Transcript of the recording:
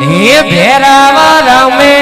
હે ભેરાવા રમે